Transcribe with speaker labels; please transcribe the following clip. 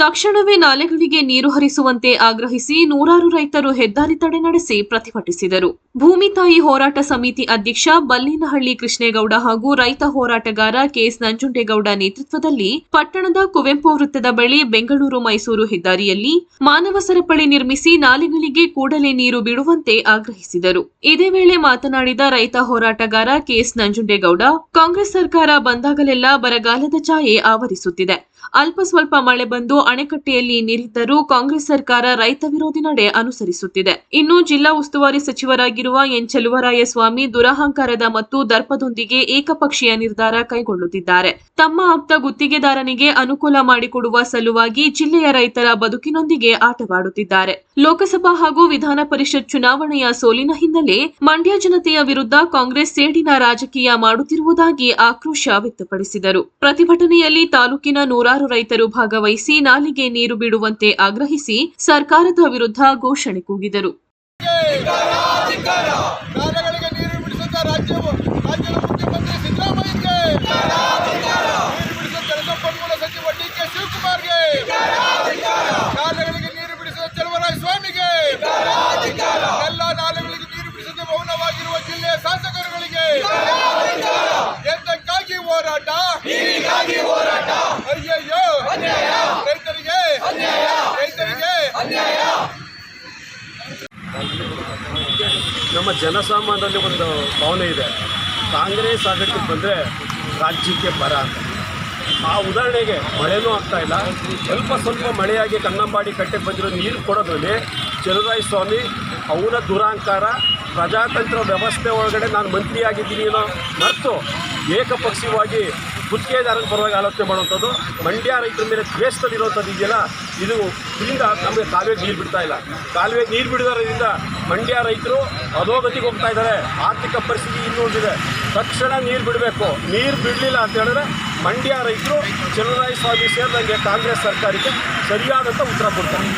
Speaker 1: ತಕ್ಷಣವೇ ನಾಲೆಗಳಿಗೆ ನೀರು ಹರಿಸುವಂತೆ ಆಗ್ರಹಿಸಿ ನೂರಾರು ರೈತರು ಹೆದ್ದಾರಿ ತಡೆ ನಡೆಸಿ ಪ್ರತಿಭಟಿಸಿದರು. ಭೂಮಿ ತಾಯಿ ಹೋರಾಟ ಸಮಿತಿ ಅಧ್ಯಕ್ಷ ಬಲ್ಲಿನಹಳ್ಳಿ ಕೃಷ್ಣೇಗೌಡ ಹಾಗೂ ರೈತ ಹೋರಾಟಗಾರ ಕೆಎಸ್ ನಂಜುಂಡೇಗೌಡ ನೇತೃತ್ವದಲ್ಲಿ ಪಟ್ಟಣದ ಕುವೆಂಪು ವೃತ್ತದ ಬಳಿ ಬೆಂಗಳೂರು ಮೈಸೂರು ಹೆದ್ದಾರಿಯಲ್ಲಿ ಮಾನವ ಸರಪಳಿ ನಿರ್ಮಿಸಿ ನಾಲೆಗಳಿಗೆ ಕೂಡಲೇ ನೀರು ಬಿಡುವಂತೆ ಆಗ್ರಹಿಸಿದರು. ಇದೇ ವೇಳೆ ಮಾತನಾಡಿದ ರೈತ ಹೋರಾಟಗಾರ ಕೆಎಸ್ ನಂಜುಂಡೇಗೌಡ, ಕಾಂಗ್ರೆಸ್ ಸರ್ಕಾರ ಬಂದಾಗಲೆಲ್ಲ ಬರಗಾಲದ ಛಾಯೆ ಆವರಿಸುತ್ತಿದೆ. ಅಲ್ಪ ಸ್ವಲ್ಪ ಮಳೆ ಬಂದು ಅಣೆಕಟ್ಟೆಯಲ್ಲಿ ನೀರಿದ್ದರೂ ಕಾಂಗ್ರೆಸ್ ಸರ್ಕಾರ ರೈತ ವಿರೋಧಿ ನಡೆ ಅನುಸರಿಸುತ್ತಿದೆ. ಇನ್ನು ಜಿಲ್ಲಾ ಉಸ್ತುವಾರಿ ಸಚಿವರಾಗಿರುವ ಎನ್ ಸ್ವಾಮಿ ದುರಹಂಕಾರದ ಮತ್ತು ದರ್ಪದೊಂದಿಗೆ ಏಕಪಕ್ಷೀಯ ನಿರ್ಧಾರ ಕೈಗೊಳ್ಳುತ್ತಿದ್ದಾರೆ. ತಮ್ಮ ಆಪ್ತ ಗುತ್ತಿಗೆದಾರನಿಗೆ ಅನುಕೂಲ ಮಾಡಿಕೊಡುವ ಸಲುವಾಗಿ ಜಿಲ್ಲೆಯ ರೈತರ ಬದುಕಿನೊಂದಿಗೆ ಆಟವಾಡುತ್ತಿದ್ದಾರೆ. ಲೋಕಸಭಾ ಹಾಗೂ ವಿಧಾನ ಪರಿಷತ್ ಚುನಾವಣೆಯ ಸೋಲಿನ ಹಿನ್ನೆಲೆ ಮಂಡ್ಯ ಜನತೆಯ ವಿರುದ್ಧ ಕಾಂಗ್ರೆಸ್ ಸೇಡಿನ ರಾಜಕೀಯ ಮಾಡುತ್ತಿರುವುದಾಗಿ ಆಕ್ರೋಶ ವ್ಯಕ್ತಪಡಿಸಿದರು. ಪ್ರತಿಭಟನೆಯಲ್ಲಿ ತಾಲೂಕಿನ ನೂರಾರು ರೈತರು ಭಾಗವಹಿಸಿ ನಾಲಿಗೆ ನೀರು ಬಿಡುವಂತೆ ಆಗ್ರಹಿಸಿ ಸರ್ಕಾರದ ವಿರುದ್ಧ ಘೋಷಣೆ ಕೂಗಿದರು.
Speaker 2: ರಾಜ್ಯವು ರಾಜ್ಯದ ಮುಖ್ಯಮಂತ್ರಿ ಸಿದ್ದರಾಮಯ್ಯಗೆ
Speaker 3: ಜನಸಾಮಾನ್ಯರಲ್ಲಿ ಒಂದು ಭಾವನೆ ಇದೆ. ಕಾಂಗ್ರೆಸ್ ಆಡಳಿತಕ್ಕೆ ಬಂದರೆ ರಾಜ್ಯಕ್ಕೆ ಬರ ಅಂತ. ಆ ಉದಾಹರಣೆಗೆ ಮಳೆನೂ ಆಗ್ತಾ ಇಲ್ಲ. ಸ್ವಲ್ಪ ಸ್ವಲ್ಪ ಮಳೆಯಾಗಿ ಕನ್ನಂಬಾಡಿ ಕಟ್ಟೆಗೆ ಬಂದಿರೋ ನೀರು ಕೊಡೋದ್ರಲ್ಲಿ ಚಲುರಾಯ ಸ್ವಾಮಿ ಅವರ ದುರಾಂಕಾರ, ಪ್ರಜಾತಂತ್ರ ವ್ಯವಸ್ಥೆ ಒಳಗಡೆ ನಾನು ಮಂತ್ರಿಯಾಗಿದ್ದೀನಿ ಅನ್ನೋ ಮರೆತು ಏಕಪಕ್ಷೀಯವಾಗಿ ಗುತ್ತಿಗೆದಾರನ ಪರವಾಗಿ ಆಲೋಚನೆ ಮಾಡುವಂಥದ್ದು, ಮಂಡ್ಯ ರೈತರ ಮೇಲೆ ದ್ವೇಷದಲ್ಲಿರುವಂಥದ್ದು ಇದೆಯಲ್ಲ, ಇದು ಇದರಿಂದ ನಮಗೆ ಕಾಲುವೆಗೆ ನೀರು ಬಿಡ್ತಾ ಇಲ್ಲ. ಕಾಲುವೆಗೆ ನೀರು ಬಿಡೋದ್ರಿಂದ ಮಂಡ್ಯ ರೈತರು ಅಧೋಗತಿಗೆ ಹೋಗ್ತಾ ಇದ್ದಾರೆ. ಆರ್ಥಿಕ ಪರಿಸ್ಥಿತಿ ಇನ್ನೂ ಇದೆ ತಕ್ಷಣ ನೀರು ಬಿಡಬೇಕು. ನೀರು ಬಿಡಲಿಲ್ಲ ಅಂತ ಹೇಳಿದ್ರೆ ಮಂಡ್ಯ ರೈತರು, ಚಲುರಾಯ ಸ್ವಾಮಿ ಸೇರಿದಂಗೆ ಕಾಂಗ್ರೆಸ್ ಸರ್ಕಾರಕ್ಕೆ ಸರಿಯಾದಂಥ ಉತ್ತರ ಕೊಡ್ತಾರೆ.